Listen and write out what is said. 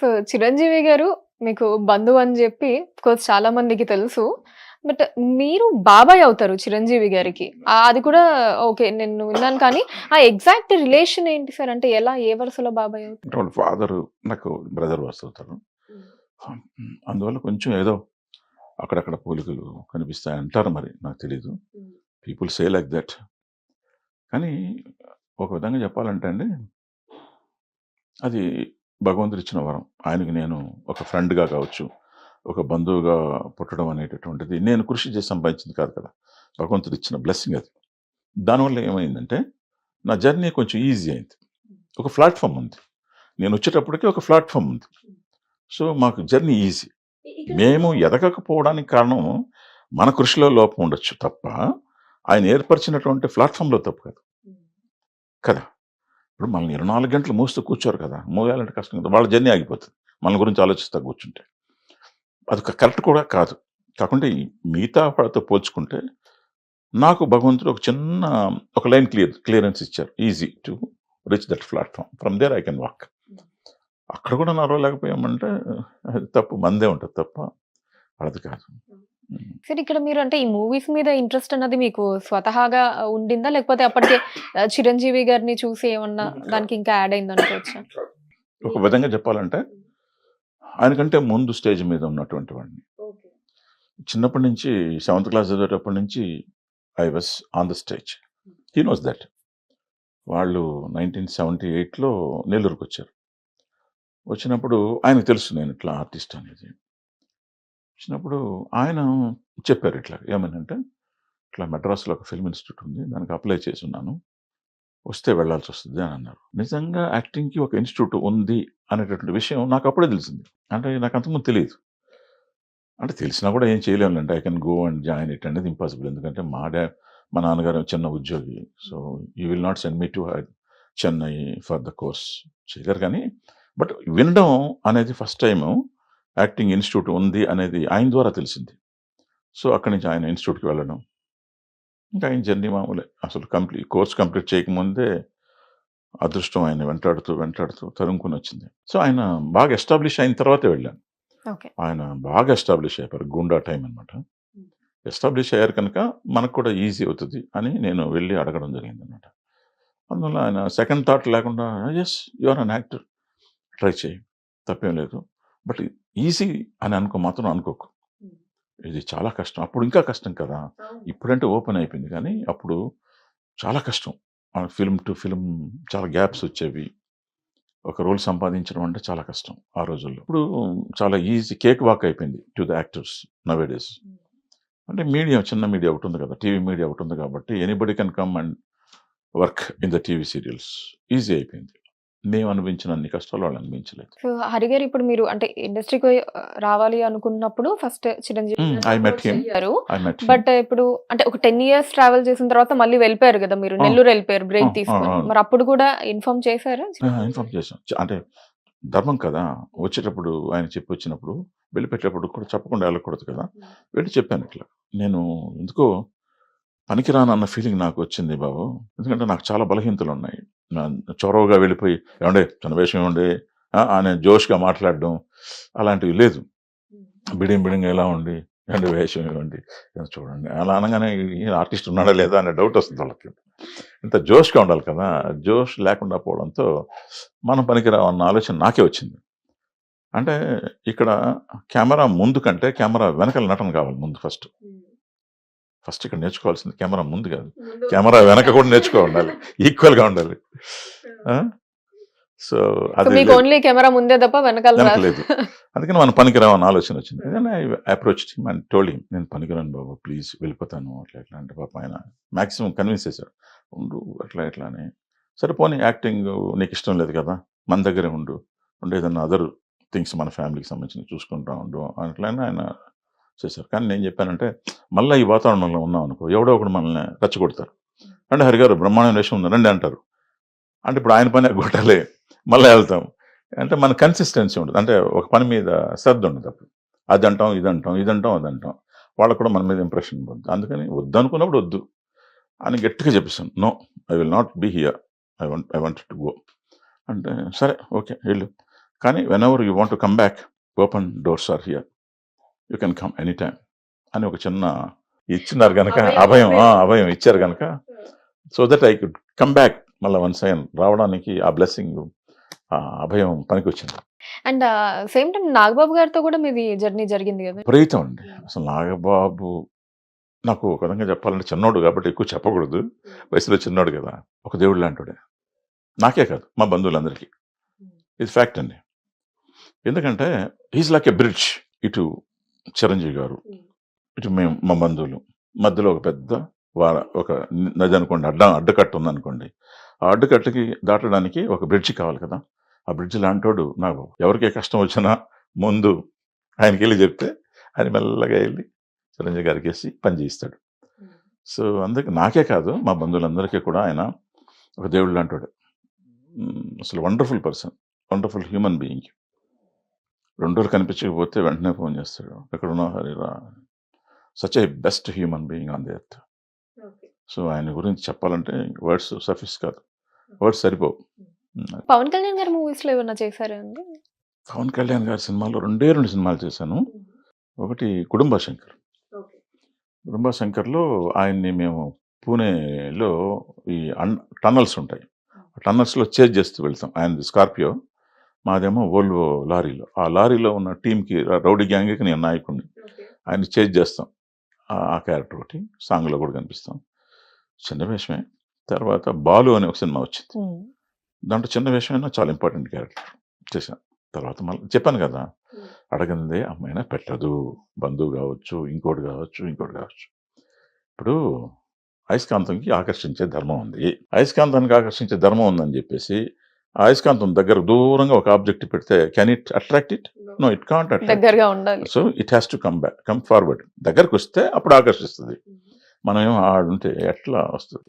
So Chiranjeevi గారు మీకు బంధువు అని చెప్పి కోర్స్ చాలా మందికి తెలుసు. బట్ మీరు బాబాయ్ అవుతారు చిరంజీవి గారికి. అది కూడా ఓకే నేను విన్నాను కానీ ఆ ఎగ్జాక్ట్ రిలేషన్ ఏంటి సార్? అంటే ఎలా ఏ వరుసలో బాబాయ్ అవుతారు? ఫాదర్ నాకు బ్రదర్ వస్తుంటారు అందువల్ల కొంచెం ఏదో అక్కడక్కడ పోలికలు కనిపిస్తాయి అంటారు మరి నాకు తెలియదు పీపుల్ సే లైక్ దట్ కానీ ఒక విధంగా చెప్పాలంటే అండి అది భగవంతుడు ఇచ్చిన వరం. ఆయనకి నేను ఒక ఫ్రెండ్గా కావచ్చు ఒక బంధువుగా పుట్టడం అనేటటువంటిది నేను కృషి చేసి సంపాదించింది కాదు కదా. భగవంతుడు ఇచ్చిన బ్లెస్సింగ్ అది. దానివల్ల ఏమైందంటే నా జర్నీ కొంచెం ఈజీ అయింది. ఒక ప్లాట్ఫామ్ ఉంది. నేను వచ్చేటప్పటికి ఒక ప్లాట్ఫామ్ ఉంది. సో మాకు జర్నీ ఈజీ. మేము ఎదగకపోవడానికి కారణం మన కృషిలో లోపం ఉండొచ్చు తప్ప ఆయన ఏర్పరిచినటువంటి ప్లాట్ఫామ్లో తప్పు కాదు. కదా. ఇప్పుడు మనల్ని ఇరవై నాలుగు గంటలు మూస్తూ కూర్చోరు కదా మోయాలంటే కష్టం కదా వాళ్ళ జర్నీ ఆగిపోతుంది. మన గురించి ఆలోచిస్తా కూర్చుంటే. అది కరెక్ట్ కూడా కాదు. కాకుంటే మిగతా వాళ్ళతో పోల్చుకుంటే నాకు భగవంతుడు ఒక చిన్న ఒక లైన్ క్లియర్ క్లియరెన్స్ ఇచ్చారు. Easy to reach that platform. From there I can walk. అక్కడ కూడా నడవలేకపోయామంటే అది తప్పు. మందే ఉంటుంది తప్ప అది కాదు. సార్ ఇక్కడ మీరు అంటే ఈ మూవీస్ మీద ఇంట్రెస్ట్ అన్నది మీకు స్వతహాగా ఉండిందా? లేకపోతే అప్పటికే చిరంజీవి గారిని చూసి ఏమన్నా దానికి ఇంకా యాడ్ అయింది అనుకోవచ్చా? ఒక విధంగా చెప్పాలంటే ఆయనకంటే ముందు స్టేజ్ మీద ఉన్నటువంటి వాడిని. చిన్నప్పటి నుంచి సెవెంత్ క్లాస్ చదివేటప్పటి నుంచి I was on the stage he knows that వాళ్ళు నైన్టీన్ సెవెంటీ ఎయిట్లో నెల్లూరుకు వచ్చారు వచ్చినప్పుడు ఆయనకు తెలుసు నేను ఇట్లా ఆర్టిస్ట్ అనేది. వచ్చినప్పుడు ఆయన చెప్పారు ఇట్లా ఏమనంటే ఇట్లా మెడ్రాస్లో ఒక ఫిల్మ్ ఇన్స్టిట్యూట్ ఉంది దానికి అప్లై చేసి ఉన్నాను వస్తే వెళ్ళాల్సి వస్తుంది అని అన్నారు. నిజంగా యాక్టింగ్కి ఒక ఇన్స్టిట్యూట్ ఉంది అనేటటువంటి విషయం నాకు అప్పుడే తెలిసింది. అంటే నాకు అంతకుముందు తెలియదు. అంటే తెలిసినా కూడా ఏం చేయలేములేండి I can go and join it అనేది ఇంపాసిబుల్. ఎందుకంటే మా డా మా నాన్నగారు చిన్న ఉద్యోగి. So you will not send me to Chennai for the course చేయలేరు కానీ బట్ వినడం అనేది ఫస్ట్ టైము యాక్టింగ్ ఇన్స్టిట్యూట్ ఉంది అనేది ఆయన ద్వారా తెలిసింది. సో అక్కడి నుంచి ఆయన ఇన్స్టిట్యూట్కి వెళ్ళడం. ఇంకా ఆయన జర్నీ మామూలే. అసలు కంప్లీట్ కోర్స్ కంప్లీట్ చేయకముందే అదృష్టం ఆయన వెంటాడుతూ వెంటాడుతూ తరుముకుని వచ్చింది. సో ఆయన బాగా ఎస్టాబ్లిష్ అయిన తర్వాతే వెళ్ళాను. ఆయన బాగా ఎస్టాబ్లిష్ అయిపోయారు. గుండా టైం అనమాట ఎస్టాబ్లిష్ అయ్యారు కనుక మనకు కూడా ఈజీ అవుతుంది అని నేను వెళ్ళి అడగడం జరిగింది అనమాట అందువల్ల ఆయన సెకండ్ థాట్ లేకుండా yes you're an actor try చేయి. తప్పేం లేదు. బట్ ఈజీ అని అనుకో మాత్రం అనుకోకు. ఇది చాలా కష్టం. అప్పుడు ఇంకా కష్టం కదా. ఇప్పుడంటే ఓపెన్ అయిపోయింది కానీ అప్పుడు చాలా కష్టం. ఫిల్మ్ టు ఫిల్మ్ చాలా గ్యాప్స్ వచ్చేవి. ఒక రోల్ సంపాదించడం అంటే చాలా కష్టం ఆ రోజుల్లో. ఇప్పుడు చాలా ఈజీ కేక్ వాక్ అయిపోయింది to the actors nowadays అంటే మీడియా చిన్న మీడియా ఒకటి ఉంది కదా టీవీ మీడియా ఒకటి ఉంది కాబట్టి anybody can come and work in the TV serials. Easy అయిపోయింది. మేము అనిపించిన అన్ని కష్టాలు వాళ్ళు అనిపించలేదు సో హరి గారు ఇప్పుడు మీరు అంటే ఇండస్ట్రీకి రావాలి అనుకున్నప్పుడు ఫస్ట్ చిరంజీవి Hmm, బట్ ఇప్పుడు అంటే ఒక టెన్ ఇయర్స్ ట్రావెల్ చేసిన తర్వాత మళ్ళీ వెళ్ళిపోయారు కదా మీరు? ఆ. నెల్లూరు వెళ్ళిపోయారు బ్రేక్ ఆ, తీసుకొని. ఆ, ఆ. మరి అప్పుడు కూడా ఇన్ఫార్మ్ చేశారా? ఇన్ఫార్మ్ చేశాం. అంటే ధర్మం కదా? వచ్చేటప్పుడు ఆయన చెప్పి వచ్చినప్పుడు వెళ్ళిపెట్టేటప్పుడు కూడా చెప్పకుండా వెళ్ళకూడదు కదా? వెళ్ళి చెప్పాను ఇట్లా. నేను ఎందుకో పనికిరాను అన్న ఫీలింగ్ నాకు వచ్చింది బాబు. ఎందుకంటే నాకు చాలా బలహీనతలు ఉన్నాయి. చొరవగా వెళ్ళిపోయి ఏమండే చిన్న వేషం ఆ, ఆయన జోష్గా మాట్లాడడం అలాంటివి లేదు. బిడింగ్ బిడింగ్ ఎలా ఉండి ఏమండి వేషం ఇవ్వండి చూడండి. అలా అనగానే ఈ ఆర్టిస్ట్ ఉన్నాడా లేదా అనే డౌట్ వస్తుంది వాళ్ళకి. ఇంత జోష్గా ఉండాలి కదా? జోష్ లేకుండా పోవడంతో మనం పనికిరావు అన్న ఆలోచన నాకే వచ్చింది. అంటే ఇక్కడ కెమెరా ముందు కంటే కెమెరా వెనకాల నటన కావాలి ముందు ఫస్ట్. ఫస్ట్ ఇక్కడ నేర్చుకోవాల్సింది కెమెరా ముందు కాదు. కెమెరా వెనక కూడా నేర్చుకో ఉండాలి. ఈక్వల్గా ఉండాలి. సో అది ఓన్లీ కెమెరా ముందే తప్ప వెనకాల. లేదు. అందుకని మనం పనికిరావు అన్న ఆలోచన వచ్చింది. అప్రోచ్ అండ్ టోల్డ్ నేను పనికిరాను బాబు ప్లీజ్ వెళ్ళిపోతాను అట్లా ఎట్లా అంటే పాప ఆయన మాక్సిమం కన్విన్స్ చేశాడు. ఉండు అట్లా ఎట్లా అని. సరే పోనీ యాక్టింగ్ నీకు ఇష్టం లేదు కదా మన దగ్గరే ఉండు. ఉండే ఏదన్నా అదర్ థింగ్స్ మన ఫ్యామిలీకి సంబంధించి చూసుకుంటా ఉండు అట్లనే ఆయన చేశారు. కానీ నేను చెప్పానంటే మళ్ళీ ఈ వాతావరణంలో ఉన్నాం అనుకో ఎవడో ఒకడు మనల్ని రెచ్చగొడతారు అంటే హరిగారు బ్రహ్మాండం విషయం ఉంది రండి అంటారు. అంటే ఇప్పుడు ఆయన పని కొట్టాలి మళ్ళీ వెళ్తాం. అంటే మన కన్సిస్టెన్సీ ఉండదు. అంటే ఒక పని మీద శ్రద్ధ ఉండదు అప్పుడు. అది అంటాం ఇది అంటాం ఇది అంటాం అది అంటాం. వాళ్ళకు కూడా మన మీద ఇంప్రెషన్ పొంది అందుకని వద్దు అనుకున్నప్పుడు వద్దు అని గట్టిగా చెప్పేసాను no I will not be here. I want I want to go. అంటే సరే ఓకే వెళ్ళు. కానీ whenever you want come back open doors are here. You can come any time. అని ఒక చిన్న ఇచ్చినారు కనుక అభయం, అభయం ఇచ్చారు. కనుక so that I could come back మళ్ళీ వన్స్ అగైన్ రావడానికి ఆ బ్లెస్సింగ్ అభయం పనికి వచ్చింది అండ్ సేమ్ టైం నాగబాబు గారితో కూడా మీది జర్నీ జరిగింది కదా? విపరీతం అండి. అసలు నాగబాబు నాకు ఒక విధంగా చెప్పాలంటే చిన్నోడు కాబట్టి ఎక్కువ చెప్పకూడదు. వయసులో చిన్నోడు కదా. ఒక దేవుడు లాంటివాడే నాకే కాదు మా బంధువులందరికీ. ఇది ఫ్యాక్ట్ అండి. ఎందుకంటే ఈజ్ లైక్ ఎ బ్రిడ్జ్ ఇటు చిరంజీవి గారు. ఇటు మేము మా బంధువులు. మధ్యలో ఒక పెద్ద వార ఒక నది అనుకోండి అడ్డ అడ్డకట్ట ఉందనుకోండి. ఆ అడ్డకట్టకి దాటడానికి ఒక బ్రిడ్జ్ కావాలి కదా. ఆ బ్రిడ్జ్ లాంటోడు నాకు ఎవరికి కష్టం వచ్చినా ముందు ఆయనకి వెళ్ళి చెప్తే ఆయన మెల్లగా వెళ్ళి చిరంజీవి గారికి వేసి పని చేయిస్తాడు. సో అందుకే నాకే కాదు మా బంధువులందరికీ కూడా ఆయన ఒక దేవుడు లాంటివాడు అసలు wonderful person wonderful human being. రెండు రోజులు కనిపించకపోతే వెంటనే ఫోన్ చేస్తాడు. ఎక్కడున్నా హరిరా? Such a best human being on the earth so ఆయన గురించి చెప్పాలంటే వర్డ్స్ సఫిస్ కాదు. వర్డ్స్ సరిపోవు. మ్, పవన్ కళ్యాణ్ గారి మూవీస్లో ఏమన్నా చేశారా అండి? పవన్ కళ్యాణ్ గారి సినిమాలో రెండే రెండు సినిమాలు చేశాను. ఒకటి కుటుంబ శంకర్. కుటుంబ శంకర్లో ఆయన్ని మేము పూణేలో ఈ అన్ టన్నల్స్ ఉంటాయి. టన్నల్స్లో చేజ్ చేస్తూ వెళ్తాం. ఆయనది స్కార్పియో. మాదేమో ఓల్వో లారీలో. ఆ లారీలో ఉన్న టీంకి రౌడీ గ్యాంగ్కి నేను నాయకుడిని. ఆయన చేజ్ చేస్తాం. ఆ- క్యారెక్టర్ ఒకటి సాంగ్లో కూడా కనిపిస్తాం. చిన్న వేషమే. తర్వాత బాలు అనే ఒక సినిమా వచ్చింది. దాంట్లో చిన్న వేషమైనా చాలా ఇంపార్టెంట్ క్యారెక్టర్ చేశాను. తర్వాత మళ్ళీ చెప్పాను కదా! అడగందే అమ్మాయినా పెట్టదు. బంధువు కావచ్చు ఇంకోటి కావచ్చు ఇంకోటి కావచ్చు. ఇప్పుడు అయస్కాంతంకి ఆకర్షించే ధర్మం ఉంది. అయస్కాంతానికి ఆకర్షించే ధర్మం ఉందని చెప్పేసి అయస్కాంతం దగ్గర దూరంగా ఒక ఆబ్జెక్ట్ పెడితే can it attract it? No it can't దగ్గరగా ఉండాలి. So it has to come back come forward దగ్గరకు వస్తే అప్పుడు ఆకర్షిస్తుంది. Mm-hmm. మనం ఏమో ఆడుంటే ఎట్లా వస్తుంది?